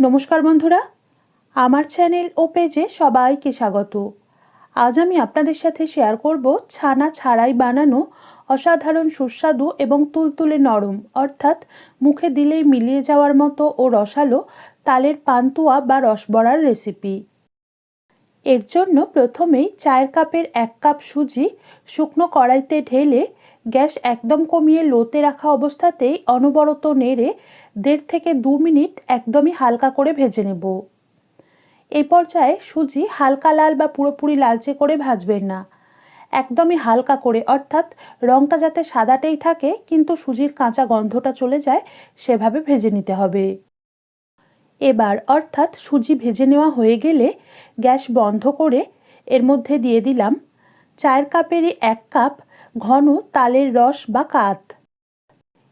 নমস্কার বন্ধুরা, আমার চ্যানেল ও পেজে সবাইকে স্বাগত। আজ আমি আপনাদের সাথে শেয়ার করব ছানা ছাড়াই বানানো অসাধারণ সুস্বাদু এবং তুলতুলে নরম, অর্থাৎ মুখে দিলেই মিলিয়ে যাওয়ার মতো ও রসালো তালের পান্তুয়া বা রসবড়ার রেসিপি এর জন্য প্রথমেই চায়ের কাপের এক কাপ সুজি শুকনো কড়াইতে ঢেলে গ্যাস একদম কমিয়ে লোতে রাখা অবস্থাতেই অনবরত নেড়ে দেড় থেকে দু মিনিট একদমই হালকা করে ভেজে নেব। এই পর্যায়ে সুজি হালকা লাল বা পুরোপুরি লালচে করে ভাজবেন না। একদমই হালকা করে, অর্থাৎ রঙটা যাতে সাদাটেই থাকে, কিন্তু সুজির কাঁচা গন্ধটা চলে যায়, সেভাবে ভেজে নিতে হবে। এবার, অর্থাৎ সুজি ভেজে নেওয়া হয়ে গেলে গ্যাস বন্ধ করে এর মধ্যে দিয়ে দিলাম চায়ের কাপেরই এক কাপ ঘন তালের রস বা কাত।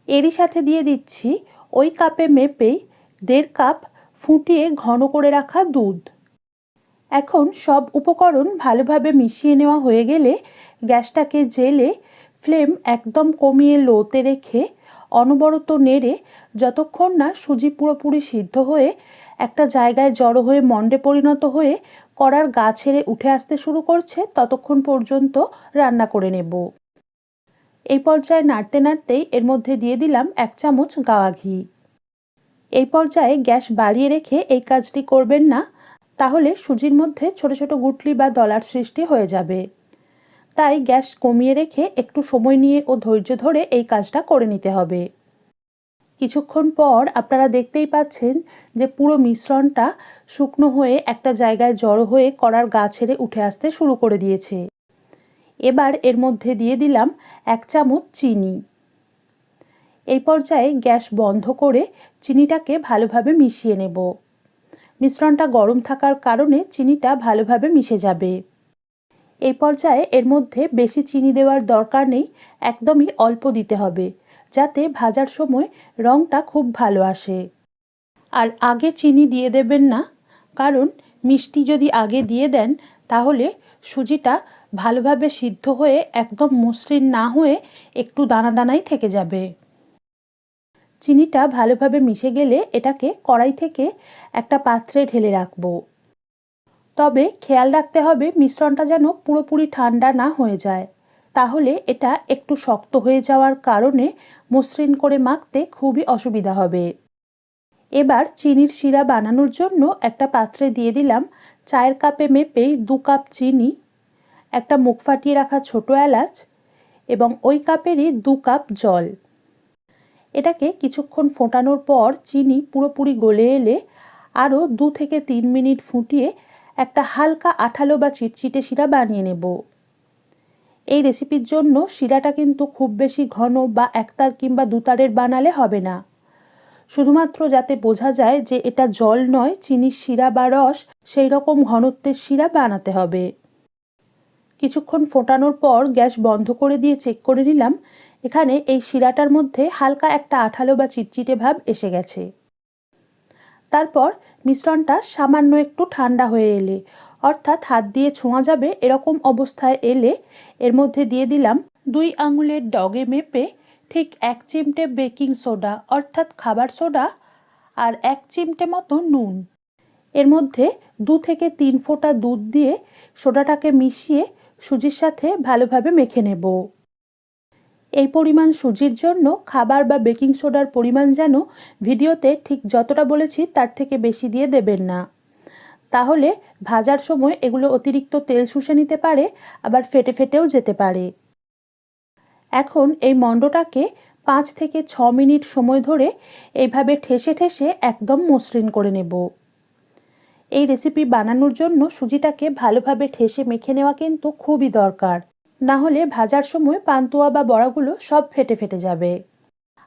এরই সাথে দিয়ে দিচ্ছি ওই কাপে মেপেই দেড় কাপ ফুটিয়ে ঘন করে রাখা দুধ। এখন সব উপকরণ ভালোভাবে মিশিয়ে নেওয়া হয়ে গেলে গ্যাসটাকে জেলে ফ্লেম একদম কমিয়ে লোতে রেখে অনবরত নেড়ে যতক্ষণ না সুজি পুরোপুরি সিদ্ধ হয়ে একটা জায়গায় জড়ো হয়ে মণ্ডে পরিণত হয়ে কড়ার গা ছেড়ে উঠে আসতে শুরু করছে, ততক্ষণ পর্যন্ত রান্না করে নেব। এই পর্যায়ে নাড়তে নাড়তেই এর মধ্যে দিয়ে দিলাম এক চামচ গাওয়া ঘি। এই পর্যায়ে গ্যাস বাড়িয়ে রেখে এই কাজটি করবেন না, তাহলে সুজির মধ্যে ছোট ছোট গুটলি বা দলার সৃষ্টি হয়ে যাবে। তাই গ্যাস কমিয়ে রেখে একটু সময় নিয়ে ও ধৈর্য ধরে এই কাজটা করে নিতে হবে। কিছুক্ষণ পর আপনারা দেখতেই পাচ্ছেন যে পুরো মিশ্রণটা শুকনো হয়ে একটা জায়গায় জড়ো হয়ে কড়ার গা ছেড়ে উঠে আসতে শুরু করে দিয়েছে। এবার এর মধ্যে দিয়ে দিলাম এক চামচ চিনি। এই পর্যায়ে গ্যাস বন্ধ করে চিনিটাকে ভালোভাবে মিশিয়ে নেব। মিশ্রণটা গরম থাকার কারণে চিনিটা ভালোভাবে মিশে যাবে। এই পর্যায়ে এর মধ্যে বেশি চিনি দেওয়ার দরকার নেই, একদমই অল্প দিতে হবে, যাতে ভাজার সময় রঙটা খুব ভালো আসে। আর আগে চিনি দিয়ে দেবেন না, কারণ মিষ্টি যদি আগে দিয়ে দেন, তাহলে সুজিটা ভালোভাবে সিদ্ধ হয়ে একদম মসৃণ না হয়ে একটু দানা দানাই থেকে যাবে। চিনিটা ভালোভাবে মিশে গেলে এটাকে কড়াই থেকে একটা পাত্রে ঢেলে রাখব। তবে খেয়াল রাখতে হবে মিশ্রণটা যেন পুরোপুরি ঠান্ডা না হয়ে যায়। তাহলে এটা একটু শক্ত হয়ে যাওয়ার কারণে মসৃণ করে মাখতে খুবই অসুবিধা হবে। এবার চিনির শিরা বানানোর জন্য একটা পাত্রে দিয়ে দিলাম চায়ের কাপে মেপেই দু কাপ চিনি একটা মুখ ফাটিয়ে রাখা ছোটো এলাচ এবং ওই কাপেরই দু কাপ জল। এটাকে কিছুক্ষণ ফোটানোর পর চিনি পুরোপুরি গলে এলে আরও দু থেকে তিন মিনিট ফুটিয়ে একটা হালকা আঠালো বা চিটচিটে শিরা বানিয়ে নেব। এই রেসিপির জন্য শিরাটা কিন্তু খুব বেশি ঘন বা একতার কিংবা দুতারের বানালে হবে না। শুধুমাত্র যাতে বোঝা যায় যে এটা জল নয়, চিনির শিরা বা রস সেই রকম ঘনত্বের শিরা বানাতে হবে। কিছুক্ষণ ফোটানোর পর গ্যাস বন্ধ করে দিয়ে চেক করে নিলাম। এখানে এই শিরাটার মধ্যে হালকা একটা আঠালো বা চিটচিটে ভাব এসে গেছে। তারপর মিশ্রণটা সামান্য একটু ঠান্ডা হয়ে এলে, অর্থাৎ হাত দিয়ে ছোঁয়া যাবে এরকম অবস্থায় এলে এর মধ্যে দিয়ে দিলাম দুই আঙুলের ডগে মেপে ঠিক এক চিমটে বেকিং সোডা, অর্থাৎ খাবার সোডা, আর এক চিমটে মতো নুন। এর মধ্যে দু থেকে তিন ফোঁটা দুধ দিয়ে সোডাটাকে মিশিয়ে সুজির সাথে ভালোভাবে মেখে নেব। এই পরিমাণ সুজির জন্য খাবার বা বেকিং সোডার পরিমাণ যেন ভিডিওতে ঠিক যতটা বলেছি তার থেকে বেশি দিয়ে দেবেন না। তাহলে ভাজার সময় এগুলো অতিরিক্ত তেল শুষে নিতে পারে, আবার ফেটে ফেটেও যেতে পারে। এখন এই মণ্ডটাকে পাঁচ থেকে ছ মিনিট সময় ধরে এইভাবে ঠেসে ঠেসে একদম মসৃণ করে নেব। এই রেসিপি বানানোর জন্য সুজিটাকে ভালোভাবে ঠেসে মেখে নেওয়া কিন্তু খুবই দরকার। না হলে ভাজার সময় পান্তুয়া বা বড়াগুলো সব ফেটে ফেটে যাবে।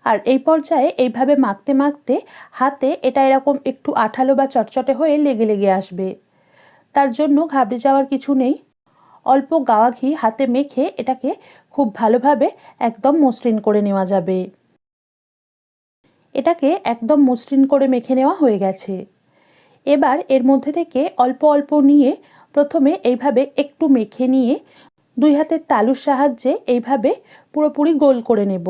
আর এই পর্যায়ে এইভাবে মাখতে মাখতে হাতে এটা এরকম একটু আঠালো বা চটচটে হয়ে লেগে লেগে আসবে। তার জন্য ঘাবড়ে যাওয়ার কিছু নেই। অল্প গাওয়া ঘি হাতে মেখে এটাকে খুব ভালোভাবে একদম মসৃণ করে নেওয়া যাবে। এটাকে একদম মসৃণ করে মেখে নেওয়া হয়ে গেছে। এবার এর মধ্যে থেকে অল্প অল্প নিয়ে প্রথমে এইভাবে একটু মেখে নিয়ে দুই হাতের তালুর সাহায্যে এইভাবে পুরোপুরি গোল করে নেব।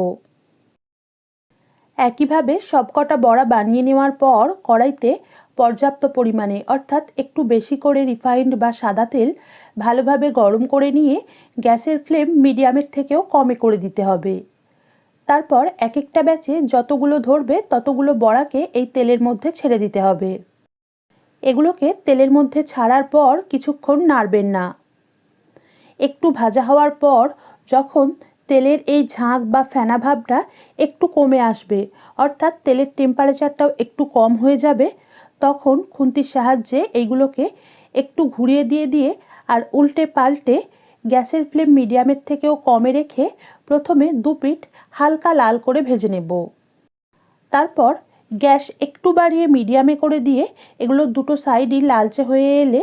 একইভাবে সবকটা বড়া বানিয়ে নেওয়ার পর কড়াইতে পর্যাপ্ত পরিমাণে, অর্থাৎ একটু বেশি করে রিফাইন্ড বা সাদা তেল ভালোভাবে গরম করে নিয়ে গ্যাসের ফ্লেম মিডিয়ামের থেকেও কমে করে দিতে হবে। তারপর এক একটা ব্যাচে যতগুলো ধরবে ততগুলো বড়াকে এই তেলের মধ্যে ছেড়ে দিতে হবে। এগুলোকে তেলের মধ্যে ছাড়ার পর কিছুক্ষণ নাড়বেন না। একটু ভাজা হওয়ার পর যখন তেলের এই ঝাঁক বা ফেনা ভাবটা একটু কমে আসবে, অর্থাৎ তেলের টেম্পারেচারটাও একটু কম হয়ে যাবে, তখন খুন্তির সাহায্যে এইগুলোকে একটু ঘুরিয়ে দিয়ে দিয়ে আর উল্টে পাল্টে গ্যাসের ফ্লেম মিডিয়ামের থেকেও কমে রেখে প্রথমে দু পিঠ হালকা লাল করে ভেজে নেব। তারপর গ্যাস একটু বাড়িয়ে মিডিয়ামে করে দিয়ে এগুলো দুটো সাইডই লালচে হয়ে এলে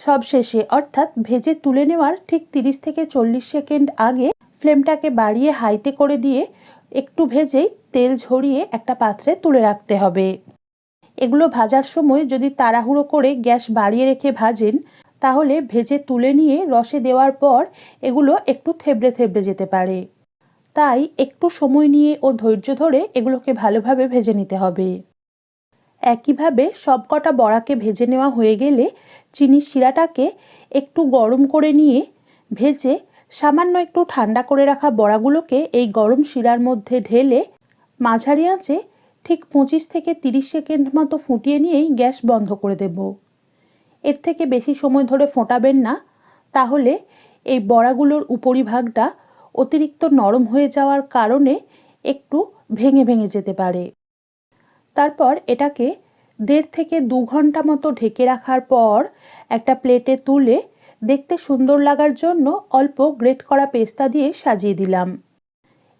সব শেষে, অর্থাৎ ভেজে তুলে নেওয়ার ঠিক তিরিশ থেকে চল্লিশ সেকেন্ড আগে ফ্লেমটাকে বাড়িয়ে হাইতে করে দিয়ে একটু ভেজেই তেল ঝরিয়ে একটা পাত্রে তুলে রাখতে হবে। এগুলো ভাজার সময় যদি তাড়াহুড়ো করে গ্যাস বাড়িয়ে রেখে ভাজেন, তাহলে ভেজে তুলে নিয়ে রসে দেওয়ার পর এগুলো একটু থেবড়ে থেবড়ে যেতে পারে। তাই একটু সময় নিয়ে ও ধৈর্য ধরে এগুলোকে ভালোভাবে ভেজে নিতে হবে। একইভাবে সবকটা বড়াকে ভেজে নেওয়া হয়ে গেলে চিনির শিরাটাকে একটু গরম করে নিয়ে ভেজে সামান্য একটু ঠান্ডা করে রাখা বড়াগুলোকে এই গরম শিরার মধ্যে ঢেলে মাঝারি আঁচে ঠিক পঁচিশ থেকে তিরিশ সেকেন্ড মতো ফুটিয়ে নিয়েই গ্যাস বন্ধ করে দেব। এর থেকে বেশি সময় ধরে ফোটাবেন না, তাহলে এই বড়াগুলোর উপরিভাগটা অতিরিক্ত নরম হয়ে যাওয়ার কারণে একটু ভেঙে ভেঙে যেতে পারে। তারপর এটাকে দেড় থেকে দু ঘণ্টা মতো ঢেকে রাখার পর একটা প্লেটে তুলে দেখতে সুন্দর লাগার জন্য অল্প গ্রেট করা পেস্তা দিয়ে সাজিয়ে দিলাম।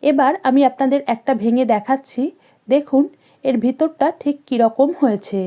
এবার আমি আপনাদের একটা ভেঙে দেখাচ্ছি। দেখুন, এর ভিতরটা ঠিক কীরকম হয়েছে।